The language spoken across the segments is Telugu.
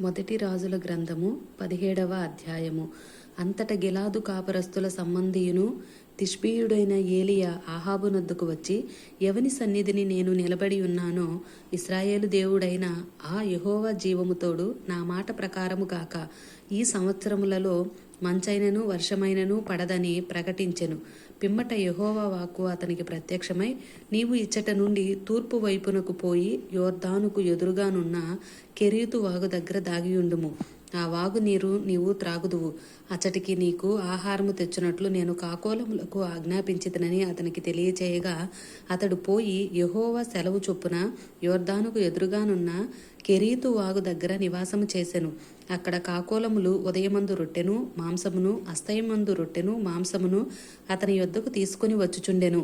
మొదటి రాజుల గ్రంథము పదిహేడవ అధ్యాయము. అంతట గిలాదు కాపరస్తుల సంబంధియును తిష్బీయుడైన ఏలియా ఆహాబునొద్దకు వచ్చి ఎవని సన్నిధిని నేను నిలబడి ఉన్నానో ఇస్రాయేలు దేవుడైన ఆ యహోవా జీవముతోడు నా మాట ప్రకారము కాక ఈ సంవత్సరములలో మంచైనను వర్షమైనను పడదని ప్రకటించెను. పిమ్మట యహోవా వాక్కు అతనికి ప్రత్యక్షమై నీవు ఇచ్చట నుండి తూర్పు వైపునకు పోయి యోర్ధానుకు ఎదురుగానున్న కెరీతు వాగు దగ్గర దాగియుండుము. ఆ వాగు నీరు నీవు త్రాగుదువు. అచ్చటికి నీకు ఆహారము తెచ్చినట్లు నేను కాకోలములకు ఆజ్ఞాపించితనని అతనికి తెలియచేయగా అతడు పోయి యహోవ సెలవు చొప్పున యోర్దానుకు ఎదురుగానున్న కెరీతు వాగు దగ్గర నివాసము చేసెను. అక్కడ కాకోలములు ఉదయమందు రొట్టెను మాంసమును అస్తయమందు రొట్టెను మాంసమును అతని యొద్దకు తీసుకుని వచ్చుచుండెను.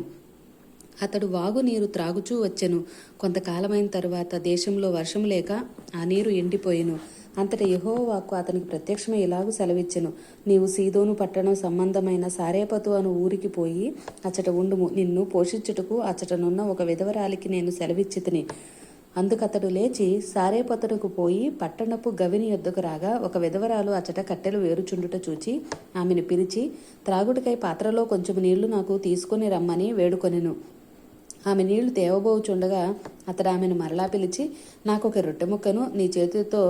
అతడు వాగు నీరు త్రాగుచూ వచ్చెను. కొంతకాలమైన తరువాత దేశంలో వర్షం లేక ఆ నీరు ఎండిపోయెను. అంతట యెహోవా వాక్కు అతనికి ప్రత్యక్షమై ఇలాగూ సెలవిచ్చెను. నీవు సీదోను పట్టణం సంబంధమైన సారేపతు అను ఊరికి పోయి అచ్చట ఉండుము. నిన్ను పోషించుటకు అచ్చటనున్న ఒక విధవరాలికి నేను సెలవిచ్చితిని. అందుకతడు లేచి సారేపతునకు పోయి పట్టణపు గవిని యొద్దకు రాగా ఒక విధవరాలు అచ్చట కట్టెలు వేరుచుండుట చూచి ఆమెను పిలిచి త్రాగుటికై పాత్రలో కొంచెం నీళ్ళు నాకు తీసుకుని రమ్మని వేడుకొనెను ఆమె నీళ్ళు తేవబోచుండగా అతడు ఆమెను మరలా పిలిచి నాకు ఒక రొట్టె ముక్కను నీ చేతితో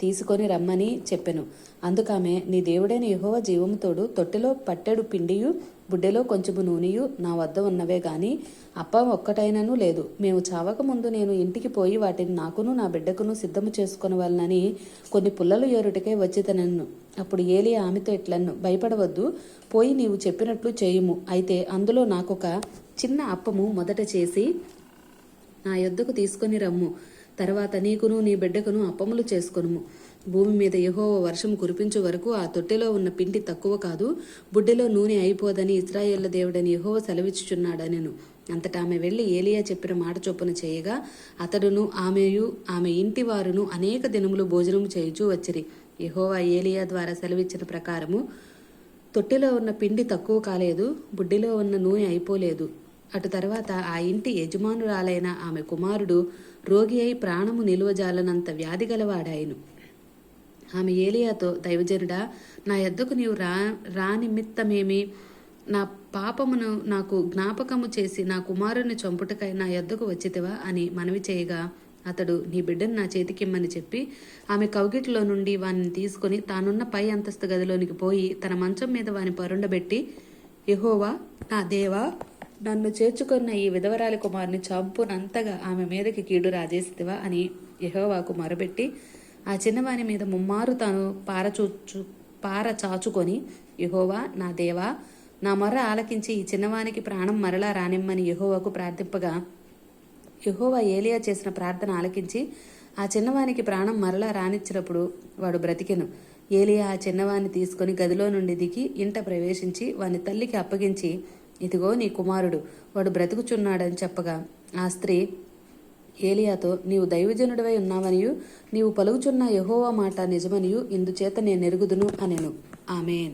తీసుకొని రమ్మని చెప్పెను. అందుకామె నీ దేవుడైన యహోవ జీవముతోడు తొట్టెలో పట్టెడు పిండియు బుడ్డెలో కొంచెము నూనెయు నా వద్ద ఉన్నవే గాని అప్పం ఒక్కటైనను లేదు. మేము చావక ముందు నేను ఇంటికి పోయి వాటిని నాకును నా బిడ్డకును సిద్ధము చేసుకొనవలనని కొన్ని పుల్లలు ఏరుటకే వచ్చితనన్ను అప్పుడు ఏలి ఆమెతో ఇట్లన్ను భయపడవద్దు. పోయి నీవు చెప్పినట్లు చేయుము. అయితే అందులో నాకొక చిన్న అప్పము మొదట చేసి నా యొద్దకు తీసుకొని రమ్ము. తర్వాత నీకును నీ బిడ్డకును అప్పములు చేసుకొనుము. భూమి మీద యెహోవా వర్షం కురిపించే వరకు ఆ తొట్టెలో ఉన్న పిండి తక్కువ కాదు బుడ్డెలో నూనె అయిపోదని ఇస్రాయేళ్ళ దేవుడని యెహోవా సెలవిచ్చుచున్నాడనెను. అంతటా ఆమె వెళ్ళి ఏలియా చెప్పిన మాట చొప్పున చేయగా అతడును ఆమెయు ఆమె ఇంటి వారును అనేక దినములు భోజనం చేయుచూ వచ్చిరి. యహోవా ఏలియా ద్వారా సెలవిచ్చిన ప్రకారము తొట్టెలో ఉన్న పిండి తక్కువ కాలేదు బుడ్డిలో ఉన్న నూనె అయిపోలేదు. అటు తర్వాత ఆ ఇంటి యజమానురాలైన ఆమె కుమారుడు రోగి అయి ప్రాణము నిలువజాలనంత వ్యాధి గలవాడాయను. ఆమె ఏలియాతో దైవజనుడా నా ఎద్దకు నీవు రా రా నిమిత్తమేమి నా పాపమును నాకు జ్ఞాపకము చేసి నా కుమారుని చంపుటకై నా ఎద్దకు వచ్చితివా అని మనవి చేయగా అతడు నీ బిడ్డను నా చేతికిమ్మని చెప్పి ఆమె కౌగిట్లో నుండి వానిని తీసుకొని తానున్న పై అంతస్తు గదిలోనికి పోయి తన మంచం మీద వాని పరుండబెట్టి యహోవా నా దేవా నన్ను చేర్చుకున్న ఈ విధవరాలి కుమారుని చంపునంతగా ఆమె మీదకి కీడు రాజేస్తివా అని యహోవాకు మొరబెట్టి ఆ చిన్నవాని మీద ముమ్మారు తాను పారచూచు పార చాచుకొని యహోవా నా దేవా నా మొర్ర ఆలకించి ఈ చిన్నవానికి ప్రాణం మరలా రానిమ్మని యహోవాకు ప్రార్థింపగా యహోవా ఏలియా చేసిన ప్రార్థన ఆలకించి ఆ చిన్నవానికి ప్రాణం మరలా రానిచ్చినప్పుడు వాడు బ్రతికెను. ఏలియా ఆ చిన్నవాన్ని తీసుకొని గదిలో నుండి దిగి ఇంట ప్రవేశించి వాని తల్లికి అప్పగించి ఇదిగో నీ కుమారుడు వాడు బ్రతుకుచున్నాడని చెప్పగా ఆ స్త్రీ ఏలియాతో నీవు దైవజనుడివై ఉన్నావనియు నీవు పలుకుచున్న యహోవా మాట నిజమనియు ఇందుచేత నేను ఎరుగుదును అనెను. ఆమెన్.